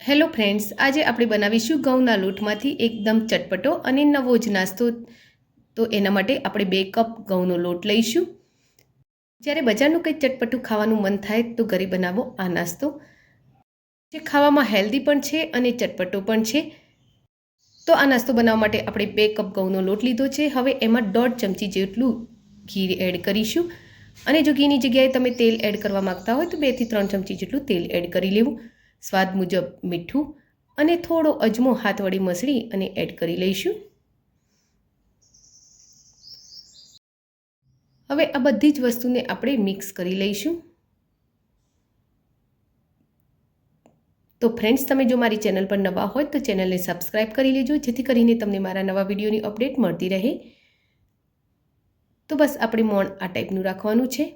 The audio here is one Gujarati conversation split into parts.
હેલો ફ્રેન્ડ્સ, આજે આપણે બનાવીશું ઘઉંના લોટમાંથી એકદમ ચટપટો અને નવો જ નાસ્તો. તો એના માટે આપણે બે કપ ઘઉંનો લોટ લઈશું. જ્યારે બજારનું કંઈ ચટપટું ખાવાનું મન થાય તો ઘરે બનાવો આ નાસ્તો. જે ખાવામાં હેલ્ધી પણ છે અને ચટપટો પણ છે. તો આ નાસ્તો બનાવવા માટે આપણે બે કપ ઘઉંનો લોટ લીધો છે. હવે એમાં દોઢ ચમચી જેટલું ઘી એડ કરીશું. અને જો ઘીની જગ્યાએ તમે તેલ એડ કરવા માગતા હોય તો બેથી ત્રણ ચમચી જેટલું તેલ એડ કરી લેવું. સ્વાદ મુજબ મીઠું અને થોડો અજમો હાથ વડે મસળી અને એડ કરી લઈશું. હવે આ બધી જ વસ્તુને આપણે મિક્સ કરી લઈશું. તો ફ્રેન્ડ્સ, તમે જો મારી ચેનલ પર નવા હોય તો ચેનલને સબસ્ક્રાઈબ કરી લેજો, જેથી કરીને તમને મારા નવા વિડીયોની અપડેટ મળતી રહે. તો બસ, આપણે મોણ આ ટાઈપનું રાખવાનું છે.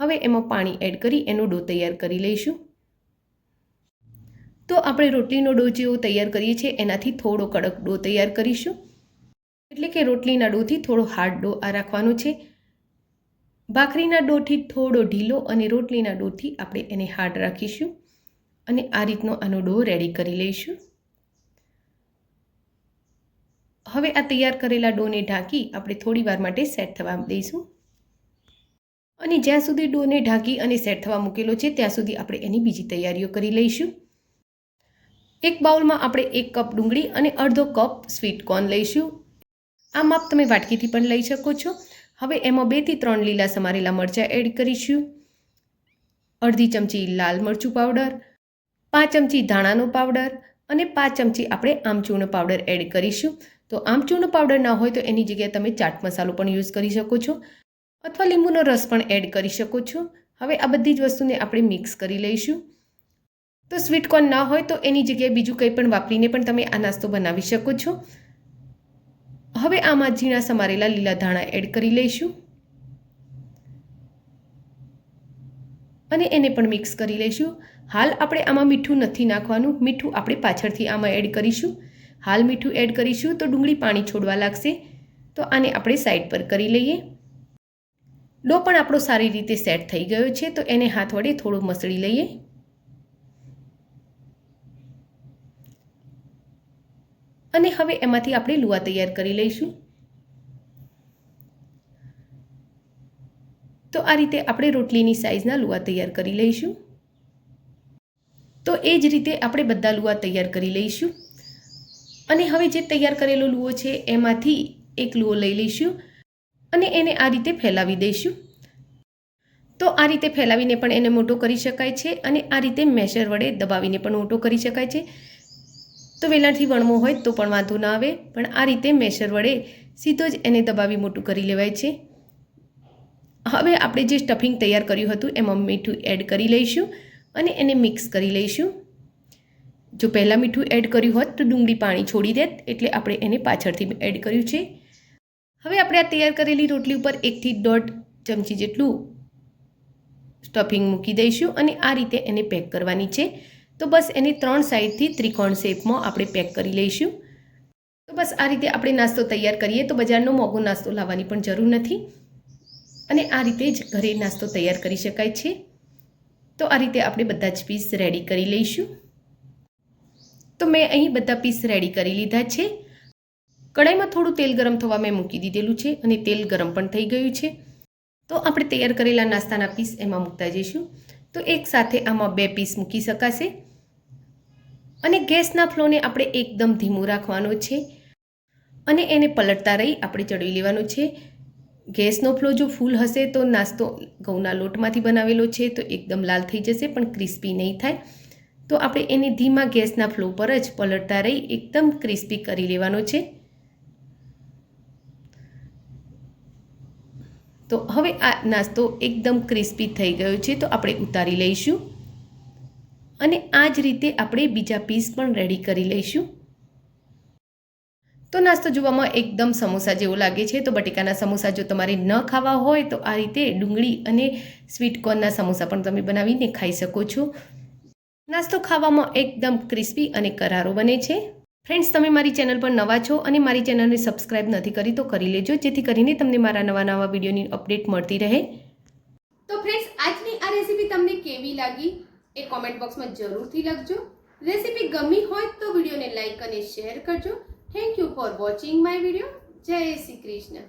હવે એમાં પાણી એડ કરી, એનો ડો તૈયાર કરી લઈશું. તો આપણે રોટલીનો ડો જેવો તૈયાર કરીએ છીએ. એનાથી થોડો કડક ડો તૈયાર કરીશું. એટલે કે રોટલીના ડોથી થોડો હાર્ડ ડો આ રાખવાનો છે. ભાખરીના ડોથી થોડો ઢીલો અને રોટલીના ડોથી આપણે એને હાર્ડ રાખીશું. અને આ રીતનો આનો ડો રેડી કરી લઈશું. હવે આ તૈયાર કરેલા ડોને ઢાંકી આપણે થોડી વાર માટે સેટ થવા દઈશું. અને જ્યાં સુધી ડોને ઢાંકી અને સેટ થવા મૂકેલો છે, ત્યાં સુધી આપણે એની બીજી તૈયારીઓ કરી લઈશું. એક બાઉલમાં આપણે એક કપ ડુંગળી અને અડધો કપ સ્વીટ કોર્ન લઈશું. આ માપ તમે વાટકીથી પણ લઈ શકો છો. હવે એમાં બેથી ત્રણ લીલા સમારેલા મરચાં એડ કરીશું. અડધી ચમચી લાલ મરચું પાવડર, પાંચ ચમચી ધાણાનો પાવડર અને પાંચ ચમચી આપણે આમચૂર્ણ પાવડર એડ કરીશું. તો આમચૂર્ણ પાવડર ના હોય તો એની જગ્યાએ તમે ચાટ મસાલો પણ યુઝ કરી શકો છો અથવા લીંબુનો રસ પણ એડ કરી શકો છો. હવે આ બધી જ વસ્તુને આપણે મિક્સ કરી લઈશું. તો સ્વીટ કોર્ન ના હોય તો એની જગ્યાએ બીજું કંઈ પણ વાપરીને પણ તમે આ નાસ્તો બનાવી શકો છો. હવે આમાં ઝીણા સમારેલા લીલા ધાણા એડ કરી લઈશું. અને એને પણ મિક્સ કરી લઈશું. હાલ આપણે આમાં મીઠું નથી નાખવાનું. મીઠું આપણે પાછળથી આમાં એડ કરીશું. હાલ મીઠું એડ કરીશું તો ડુંગળી પાણી છોડવા લાગશે. તો આને આપણે સાઈડ પર કરી લઈએ. ડો પણ આપણો સારી રીતે સેટ થઈ ગયો છે તો એને હાથ વડે થોડો મસળી લઈએ. અને હવે એમાંથી આપણે લુઆ તૈયાર કરી લઈશું. તો આ રીતે આપણે રોટલીની સાઇઝના લુઆ તૈયાર કરી લઈશું. તો એ જ રીતે આપણે બધા લુવા તૈયાર કરી લઈશું. અને હવે જે તૈયાર કરેલો લુઓ છે એમાંથી એક લુઓ લઈ લઈશું અને એને આ રીતે ફેલાવી દઈશું. તો આ રીતે ફેલાવીને પણ એને મોટો કરી શકાય છે અને આ રીતે મેશર વડે દબાવીને પણ મોટો કરી શકાય છે. તો વેલણથી વણવો હોય તો પણ વાંધો ના આવે, પણ આ રીતે મેશર વડે સીધો જ એને દબાવી મોટું કરી લેવાય છે. હવે આપણે જે સ્ટફિંગ તૈયાર કર્યું હતું એમાં મીઠું એડ કરી લઈશું અને એને મિક્સ કરી લઈશું. જો પહેલાં મીઠું એડ કર્યું હોત તો ડુંગળી પાણી છોડી દેત, એટલે આપણે એને પાછળથી એડ કર્યું છે. હવે આપણે આ તૈયાર કરેલી રોટલી ઉપર એકથી દોઢ ચમચી જેટલું સ્ટફિંગ મૂકી દઈશું અને આ રીતે એને પેક કરવાની છે. તો બસ એને ત્રણ સાઈડથી ત્રિકોણ શેપમાં આપણે પેક કરી લઈશું. તો બસ આ રીતે આપણે નાસ્તો તૈયાર કરીએ, તો બજારનો મોંઘો નાસ્તો લાવવાની પણ જરૂર નથી. અને આ રીતે જ ઘરે નાસ્તો તૈયાર કરી શકાય છે. તો આ રીતે આપણે બધા જ પીસ રેડી કરી લઈશું. તો મેં અહીં બધા પીસ રેડી કરી લીધા છે. કડાઈમાં થોડું તેલ ગરમ થવા મેં મૂકી દીધેલું છે અને તેલ ગરમ પણ થઈ ગયું છે. તો આપણે તૈયાર કરેલા નાસ્તાના પીસ એમાં મૂકતા જઈશું. તો એક સાથે આમાં બે પીસ મૂકી શકાશે. અને ગેસના ફ્લોને આપણે એકદમ ધીમું રાખવાનો છે. અને એને પલટતા રહી આપણે ચડવી લેવાનો છે. ગેસનો ફ્લો જો ફૂલ હશે તો નાસ્તો ઘઉંના લોટમાંથી બનાવેલો છે તો એકદમ લાલ થઈ જશે પણ ક્રિસ્પી નહીં થાય. તો આપણે એને ધીમા ગેસના ફ્લો પર જ પલટતા રહી એકદમ ક્રિસ્પી કરી લેવાનો છે. તો હવે આ નાસ્તો એકદમ ક્રિસ્પી થઈ ગયો છે, તો આપણે ઉતારી લઈશું. અને આ જ રીતે આપણે બીજા પીસ પણ રેડી કરી લઈશું. તો નાસ્તો જોવામાં એકદમ સમોસા જેવો લાગે છે, તો બટેકાના સમોસા જો તમારે ન ખાવા હોય, તો આ રીતે ડુંગળી અને સ્વીટ કોર્નના સમોસા પણ તમે બનાવીને ખાઈ શકો છો. નાસ્તો ખાવામાં એકદમ ક્રિસ્પી અને કરારો બને છે. ફ્રેન્ડ્સ તમે મારી ચેનલ પર નવા છો અને મારી ચેનલને સબસ્ક્રાઇબ નથી કરી, તો કરી લેજો, જેથી કરીને તમને મારા નવા નવા વિડીયોની અપડેટ મળતી રહે. તો ફ્રેન્ડ્સ આજની આ રેસીપી તમને કેવી લાગી? એ કોમેન્ટ બોક્સમાં જરૂરથી લખજો. રેસીપી ગમી હોય તો વિડીયોને લાઇક અને શેર કરજો. Thank you for watching my video જય શ્રી કૃષ્ણ.